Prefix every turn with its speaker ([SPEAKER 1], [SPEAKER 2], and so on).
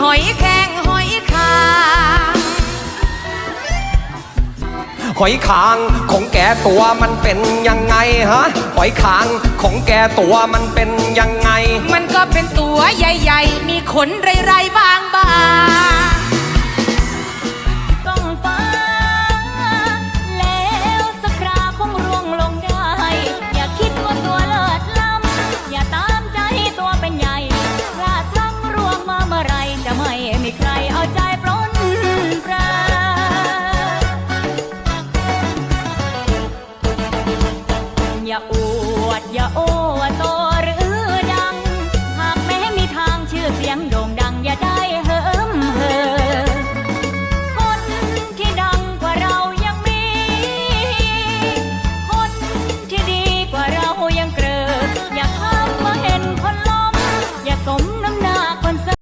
[SPEAKER 1] หอยแข็งหอยคาง
[SPEAKER 2] หอยคางของแกตัวมันเป็นยังไงฮะหอยคางของแกตัวมันเป็นยังไง
[SPEAKER 1] มันก็เป็นตัวใหญ่ ๆ มีขนไรๆบางบาง
[SPEAKER 3] จะไม่มีใครเอาใจปรนปราอย่าอวดอย่าโอ้ตัวหรือดัง หากแม้มีทางชื่อเสียงโด่งดังอย่าได้